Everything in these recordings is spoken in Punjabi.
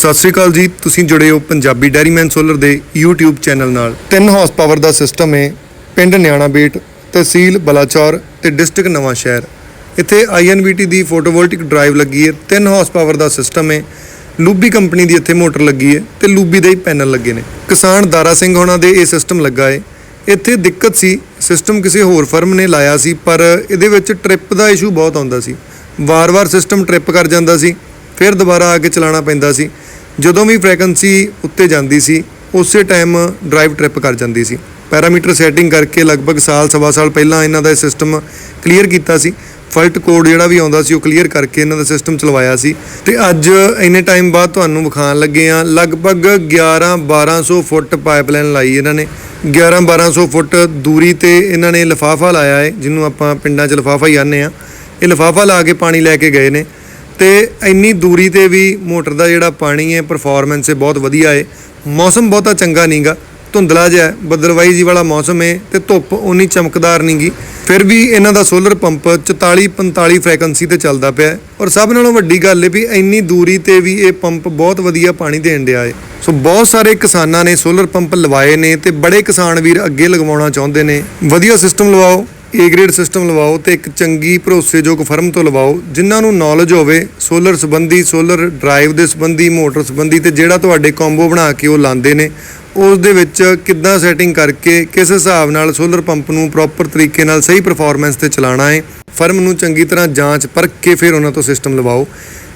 ਸਤਿ ਸ੍ਰੀ ਅਕਾਲ ਜੀ, ਤੁਸੀਂ ਜੁੜੇ ਹੋ ਪੰਜਾਬੀ ਡੈਰੀਮੈਨ ਸੋਲਰ ਦੇ YouTube ਚੈਨਲ ਨਾਲ। 3 ਹਾਰਸ ਪਾਵਰ ਦਾ ਸਿਸਟਮ ਹੈ, ਪਿੰਡ ਨਿਆਣਾ ਬੇਟ ਤਹਿਸੀਲ ਬਲਾਚੌਰ ਤੇ ਡਿਸਟ੍ਰਿਕਟ ਨਵਾਂ ਸ਼ਹਿਰ। ਇੱਥੇ INVT ਦੀ ਫੋਟੋਵੋਲਟਿਕ ਡਰਾਈਵ ਲੱਗੀ ਹੈ 3 ਹਾਰਸ ਪਾਵਰ ਦਾ ਸਿਸਟਮ ਹੈ, ਲੂਬੀ ਕੰਪਨੀ ਦੀ ਇੱਥੇ ਮੋਟਰ ਲੱਗੀ ਹੈ ਤੇ ਲੂਬੀ ਦੇ ਹੀ ਪੈਨਲ ਲੱਗੇ ਨੇ। ਕਿਸਾਨ ਦਾਰਾ ਸਿੰਘ ਹੋਣਾ ਦੇ ਇਹ ਸਿਸਟਮ ਲੱਗਾ ਹੈ। ਇੱਥੇ ਦਿੱਕਤ ਸੀ ਸਿਸਟਮ ਕਿਸੇ ਹੋਰ ਫਰਮ ਨੇ ਲਾਇਆ ਸੀ, ਪਰ ਇਹਦੇ ਵਿੱਚ ਟ੍ਰਿਪ ਦਾ ਇਸ਼ੂ ਬਹੁਤ ਆਉਂਦਾ ਸੀ। ਵਾਰ-ਵਾਰ ਸਿਸਟਮ ਟ੍ਰਿਪ ਕਰ ਜਾਂਦਾ ਸੀ, ਫਿਰ ਦੁਬਾਰਾ ਆ ਕੇ ਚਲਾਉਣਾ ਪੈਂਦਾ ਸੀ। ਜਦੋਂ ਵੀ ਫ੍ਰੀਕੁਐਂਸੀ ਉੱਤੇ ਜਾਂਦੀ ਸੀ, ਉਸੇ ਟਾਈਮ ਡਰਾਈਵ ਟ੍ਰਿਪ ਕਰ ਜਾਂਦੀ ਸੀ। ਪੈਰਾਮੀਟਰ ਸੈਟਿੰਗ ਕਰਕੇ ਲਗਭਗ ਸਾਲ, ਸਵਾ ਸਾਲ ਪਹਿਲਾਂ ਇਹਨਾਂ ਦਾ ਇਹ ਸਿਸਟਮ ਕਲੀਅਰ ਕੀਤਾ ਸੀ। ਫਲਟ ਕੋਡ ਜਿਹੜਾ ਵੀ ਆਉਂਦਾ ਸੀ, ਉਹ ਕਲੀਅਰ ਕਰਕੇ ਇਹਨਾਂ ਦਾ ਸਿਸਟਮ ਚਲਵਾਇਆ ਸੀ। ਤੇ ਅੱਜ ਇੰਨੇ ਟਾਈਮ ਬਾਅਦ ਤੁਹਾਨੂੰ ਵਿਖਾਉਣ ਲੱਗੇ ਆ ਲਗਭਗ 11 1200 ਫੁੱਟ ਪਾਈਪਲਾਈਨ ਲਾਈ ਇਹਨਾਂ ਨੇ। 11 1200 ਫੁੱਟ ਦੂਰੀ ਤੇ ਇਹਨਾਂ ਨੇ ਲਿਫਾਫਾ ਲਾਇਆ ਹੈ, ਜਿਹਨੂੰ ਆਪਾਂ ਪਿੰਡਾਂ 'ਚ ਲਿਫਾਫਾ ਹੀ ਆਨੇ ਆ ਇਹ ਲਿਫਾਫਾ ਲਾ ਕੇ ਪਾਣੀ ਲੈ ਕੇ ਗਏ ਨੇ। ਤੇ ਇੰਨੀ ਦੂਰੀ ਤੇ ਵੀ ਮੋਟਰ ਦਾ ਜਿਹੜਾ ਪਾਣੀ ਹੈ ਪਰਫਾਰਮੈਂਸ ਹੈ ਬਹੁਤ ਵਧੀਆ ਹੈ। ਮੌਸਮ ਬਹੁਤਾ ਚੰਗਾ ਨਹੀਂਗਾ ਧੁੰਦਲਾ ਜਿਹਾ ਹੈ, ਬੱਦਲਵਾਈ ਜੀ ਵਾਲਾ ਮੌਸਮ ਹੈ ਤੇ ਧੁੱਪ ਉਨੀ ਚਮਕਦਾਰ ਨਹੀਂਗੀ ਫਿਰ ਵੀ ਇਹਨਾਂ ਦਾ ਸੋਲਰ ਪੰਪ 44 45 ਫ੍ਰੀਕੁਐਂਸੀ ਤੇ ਚੱਲਦਾ ਪਿਆ ਔਰ ਸਭ ਨਾਲੋਂ ਵੱਡੀ ਗੱਲ ਹੈ ਵੀ ਇੰਨੀ ਦੂਰੀ ਤੇ ਵੀ ਇਹ ਪੰਪ ਬਹੁਤ ਵਧੀਆ ਪਾਣੀ ਦੇਣ ਡਿਆ ਹੈ। ਸੋ ਬਹੁਤ ਸਾਰੇ ਕਿਸਾਨਾਂ ਨੇ ਸੋਲਰ ਪੰਪ ਲਵਾਏ ਨੇ ਤੇ ਬੜੇ ਕਿਸਾਨ ਵੀਰ ਅੱਗੇ ਲਗਵਾਉਣਾ ਚਾਹੁੰਦੇ ਨੇ। ਵਧੀਆ ਸਿਸਟਮ ਲਵਾਓ। ਏ ਗ੍ਰੇਡ ਸਿਸਟਮ ਲਵਾਓ ਤੇ ਇੱਕ ਚੰਗੀ ਭਰੋਸੇਯੋਗ ਫਰਮ ਤੋਂ ਲਵਾਓ, ਜਿਨ੍ਹਾਂ ਨੂੰ ਨੌਲੇਜ ਹੋਵੇ ਸੋਲਰ ਸੰਬੰਧੀ ਸੋਲਰ ਡਰਾਈਵ ਦੇ ਸੰਬੰਧੀ ਮੋਟਰ ਸੰਬੰਧੀ ਤੇ ਜਿਹੜਾ ਤੁਹਾਡੇ ਕੰਬੋ ਬਣਾ ਕੇ ਉਹ ਲਾਉਂਦੇ ਨੇ, ਉਸ ਦੇ ਵਿੱਚ ਕਿੱਦਾਂ ਸੈਟਿੰਗ ਕਰਕੇ, ਕਿਸ ਹਿਸਾਬ ਨਾਲ ਸੋਲਰ ਪੰਪ ਨੂੰ ਪ੍ਰੋਪਰ ਤਰੀਕੇ ਨਾਲ ਸਹੀ ਪਰਫਾਰਮੈਂਸ ਤੇ ਚਲਾਉਣਾ ਹੈ ਫਰਮ ਨੂੰ ਚੰਗੀ ਤਰ੍ਹਾਂ ਜਾਂਚ ਪਰਖ ਕੇ ਫਿਰ ਉਹਨਾਂ ਤੋਂ ਸਿਸਟਮ ਲਵਾਓ।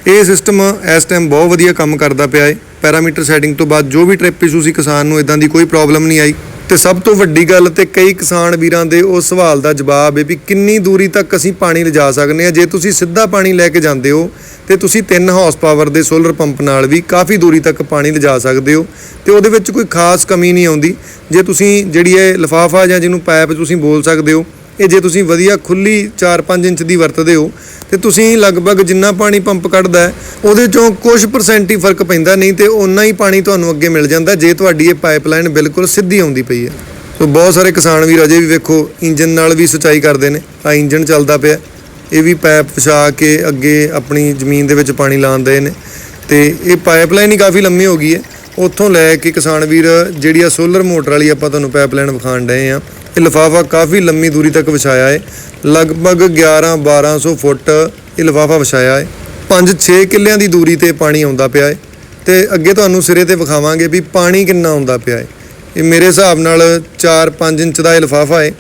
ਇਹ ਸਿਸਟਮ ਇਸ ਟਾਈਮ ਬਹੁਤ ਵਧੀਆ ਕੰਮ ਕਰਦਾ ਪਿਆ ਹੈ। ਪੈਰਾਮੀਟਰ ਸੈਟਿੰਗ ਤੋਂ ਬਾਅਦ ਜੋ ਵੀ ਟ੍ਰਿਪ ਇਸ਼ੂ ਸੀ ਕਿਸਾਨ ਨੂੰ ਇਦਾਂ ਦੀ ਕੋਈ ਪ੍ਰੋਬਲਮ ਨਹੀਂ ਆਈ। ਤੇ ਸਭ ਤੋਂ ਵੱਡੀ ਗੱਲ ਤੇ ਕਈ ਕਿਸਾਨ ਵੀਰਾਂ ਦੇ ਉਹ ਸਵਾਲ ਦਾ ਜਵਾਬ ਹੈ ਵੀ ਕਿੰਨੀ ਦੂਰੀ ਤੱਕ ਅਸੀਂ ਪਾਣੀ ਲਿਜਾ ਸਕਦੇ ਹਾਂ? ਜੇ ਤੁਸੀਂ ਸਿੱਧਾ ਪਾਣੀ ਲੈ ਕੇ ਜਾਂਦੇ ਹੋ, ਤੇ ਤੁਸੀਂ 3 ਹਾਰਸ ਪਾਵਰ ਦੇ ਸੋਲਰ ਪੰਪ ਨਾਲ ਵੀ ਕਾਫੀ ਦੂਰੀ ਤੱਕ ਪਾਣੀ ਲਿਜਾ ਸਕਦੇ ਹੋ। ਤੇ ਉਹਦੇ ਵਿੱਚ ਕੋਈ ਖਾਸ ਕਮੀ ਨਹੀਂ ਆਉਂਦੀ। ਜੇ ਤੁਸੀਂ ਜਿਹੜੀ ਇਹ ਲਿਫਾਫਾ ਜਾਂ ਜਿਹਨੂੰ ਪਾਈਪ ਤੁਸੀਂ ਬੋਲ ਸਕਦੇ ਹੋ ਇਹ ਜੇ ਤੁਸੀਂ ਵਧੀਆ ਖੁੱਲੀ 4-5 ਇੰਚ ਦੀ ਵਰਤਦੇ ਹੋ, ਤੇ ਤੁਸੀਂ ਲਗਭਗ ਜਿੰਨਾ ਪਾਣੀ ਪੰਪ ਕੱਢਦਾ ਉਹਦੇ ਚੋਂ ਕੁਝ ਪਰਸੈਂਟ ਹੀ ਫ਼ਰਕ ਪੈਂਦਾ, ਨਹੀਂ ਤੇ ਉਨਾ ਹੀ ਪਾਣੀ ਤੁਹਾਨੂੰ ਅੱਗੇ ਮਿਲ ਜਾਂਦਾ, ਜੇ ਤੁਹਾਡੀ ਇਹ ਪਾਈਪਲਾਈਨ ਬਿਲਕੁਲ ਸਿੱਧੀ ਆਉਂਦੀ ਪਈ ਹੈ। ਸੋ ਬਹੁਤ ਸਾਰੇ ਕਿਸਾਨ ਵੀਰ ਅਜੇ ਵੀ ਵੇਖੋ ਇੰਜਨ ਨਾਲ ਵੀ ਸਿੰਚਾਈ ਕਰਦੇ ਨੇ ਆ ਇੰਜਨ ਚੱਲਦਾ ਪਿਆ, ਇਹ ਵੀ ਪਾਈਪ ਵਿਛਾ ਕੇ ਅੱਗੇ ਆਪਣੀ ਜ਼ਮੀਨ ਦੇ ਵਿੱਚ ਪਾਣੀ ਲਾਉਂਦੇ ਨੇ, ਤੇ ਇਹ ਪਾਈਪਲਾਈਨ ਹੀ ਕਾਫੀ ਲੰਮੀ ਹੋ ਗਈ ਹੈ। ਉੱਥੋਂ ਲੈ ਕੇ ਕਿਸਾਨ ਵੀਰ, ਜਿਹੜੀ ਆ ਸੋਲਰ ਮੋਟਰ ਵਾਲੀ ਆਪਾਂ ਤੁਹਾਨੂੰ ਪਾਈਪਲਾਈਨ ਵਿਖਾਣ ਡਏ ਆ ਇਹ ਲਿਫਾਫਾ ਕਾਫੀ ਲੰਮੀ ਦੂਰੀ ਤੱਕ ਵਿਛਾਇਆ ਹੈ। ਲਗਭਗ 11 1200 ਫੁੱਟ ਇਹ ਲਿਫਾਫਾ ਵਿਛਾਇਆ ਹੈ। 5-6 ਕਿੱਲਿਆਂ ਦੀ ਦੂਰੀ ਤੇ ਪਾਣੀ ਆਉਂਦਾ ਪਿਆ ਹੈ ਤੇ ਅੱਗੇ ਤੁਹਾਨੂੰ ਸਿਰੇ ਤੇ ਵਿਖਾਵਾਂਗੇ ਵੀ ਪਾਣੀ ਕਿੰਨਾ ਆਉਂਦਾ ਪਿਆ ਹੈ। ਇਹ ਮੇਰੇ ਹਿਸਾਬ ਨਾਲ 4-5 ਇੰਚ ਦਾ ਇਹ ਲਿਫਾਫਾ ਹੈ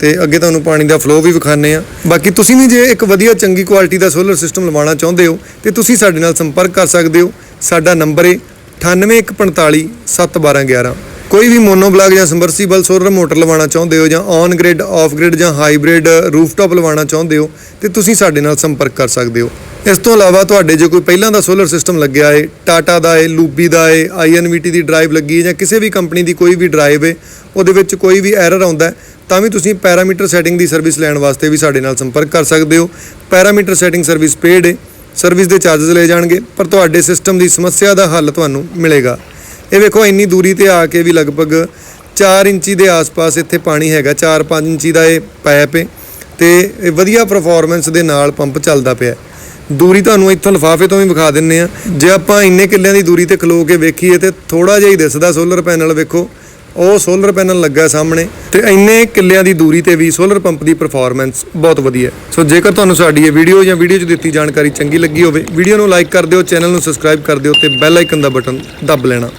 ਤੇ ਅੱਗੇ ਤੁਹਾਨੂੰ ਪਾਣੀ ਦਾ ਫਲੋ ਵੀ ਵਿਖਾਣੇ ਆ ਬਾਕੀ ਤੁਸੀਂ ਵੀ ਜੇ ਇੱਕ ਵਧੀਆ ਚੰਗੀ ਕੁਆਲਿਟੀ ਦਾ ਸੋਲਰ ਸਿਸਟਮ ਲਵਾਉਣਾ ਚਾਹੁੰਦੇ ਹੋ ਤੇ ਤੁਸੀਂ ਸਾਡੇ ਨਾਲ ਸੰਪਰਕ ਕਰ ਸਕਦੇ ਹੋ। ਸਾਡਾ ਨੰਬਰ ਹੈ 9845 71211 ਕੋਈ ਵੀ ਮੋਨੋਬਲਾਕ ਜਾਂ ਸਮਰਸੀਬਲ ਸੋਲਰ ਮੋਟਰ ਲਵਾਉਣਾ ਚਾਹੁੰਦੇ ਹੋ ਜਾਂ ਔਨ ਗ੍ਰਿਡ ਆਫ ਗ੍ਰਿਡ ਜਾਂ ਹਾਈਬ੍ਰਿਡ ਰੂਫਟਾਪ ਲਵਾਉਣਾ ਚਾਹੁੰਦੇ ਹੋ, ਤੇ ਤੁਸੀਂ ਸਾਡੇ ਨਾਲ ਸੰਪਰਕ ਕਰ ਸਕਦੇ ਹੋ। ਇਸ ਤੋਂ ਇਲਾਵਾ ਤੁਹਾਡੇ ਜੇ ਕੋਈ ਪਹਿਲਾਂ ਦਾ ਸੋਲਰ ਸਿਸਟਮ ਲੱਗਿਆ ਹੈ ਟਾਟਾ ਦਾ ਏ ਲੂਬੀ ਦਾ ਹੈ ਆਈਐਨਵੀਟੀ ਦੀ ਡਰਾਈਵ ਲੱਗੀ ਹੈ ਜਾਂ ਕਿਸੇ ਵੀ ਕੰਪਨੀ ਦੀ ਕੋਈ ਵੀ ਡਰਾਈਵ ਹੈ, ਉਹਦੇ ਵਿੱਚ ਕੋਈ ਵੀ ਐਰਰ ਆਉਂਦਾ ਤਾਂ ਵੀ ਤੁਸੀਂ ਪੈਰਾਮੀਟਰ ਸੈਟਿੰਗ ਦੀ ਸਰਵਿਸ ਲੈਣ ਵਾਸਤੇ ਵੀ ਸਾਡੇ ਨਾਲ ਸੰਪਰਕ ਕਰ ਸਕਦੇ ਹੋ। Parameter setting service paid A service ਦੇ ਚਾਰजेस ਲਏ ਜਾਣਗੇ, ਪਰ ਤੁਹਾਡੇ ਸਿਸਟਮ ਦੀ ਸਮੱਸਿਆ ਦਾ ਹੱਲ ਤੁਹਾਨੂੰ ਮਿਲੇਗਾ। ਇਹ ਵੇਖੋ, ਇੰਨੀ ਦੂਰੀ ਤੇ ਆ ਕੇ ਵੀ ਲਗਭਗ 4 ਇੰਚੀ ਦੇ ਆਸ-ਪਾਸ ਇੱਥੇ ਪਾਣੀ ਹੈਗਾ 4-5 ਇੰਚੀ ਦਾ ਇਹ ਪਾਈਪ ਹੈ ਤੇ ਇਹ ਵਧੀਆ ਪਰਫਾਰਮੈਂਸ ਦੇ ਨਾਲ ਪੰਪ ਚੱਲਦਾ ਪਿਆ। ਦੂਰੀ ਤੁਹਾਨੂੰ ਇੱਥੋਂ ਲਿਫਾਫੇ ਤੋਂ ਵੀ ਵਿਖਾ ਦਿੰਨੇ ਆ। ਜੇ ਆਪਾਂ ਇੰਨੇ ਕਿੱਲਿਆਂ ਦੀ ਦੂਰੀ ਤੇ ਖਲੋ ਕੇ ਵੇਖੀਏ ਤੇ ਥੋੜਾ ਜਿਹਾ ਹੀ ਦਿਸਦਾ ਸੋਲਰ ਪੈਨਲ ਵੇਖੋ, ਉਹ ਸੋਲਰ ਪੈਨਲ ਲੱਗਾ ਸਾਹਮਣੇ ਤੇ ਇੰਨੇ ਕਿੱਲਿਆਂ ਦੀ ਦੂਰੀ ਤੇ ਵੀ ਸੋਲਰ ਪੰਪ ਦੀ ਪਰਫਾਰਮੈਂਸ ਬਹੁਤ ਵਧੀਆ। ਸੋ ਜੇਕਰ ਤੁਹਾਨੂੰ ਸਾਡੀ ਇਹ ਵੀਡੀਓ ਜਾਂ ਵੀਡੀਓ 'ਚ ਦਿੱਤੀ ਜਾਣਕਾਰੀ ਚੰਗੀ ਲੱਗੀ ਹੋਵੇ ਵੀਡੀਓ ਨੂੰ ਲਾਈਕ ਕਰ ਦਿਓ ਚੈਨਲ ਨੂੰ ਸਬਸਕ੍ਰਾਈਬ ਕਰ ਦਿਓ ਤੇ ਬੈਲ ਆਈਕਨ ਦਾ ਬਟਨ ਦੱਬ ਲੈਣਾ।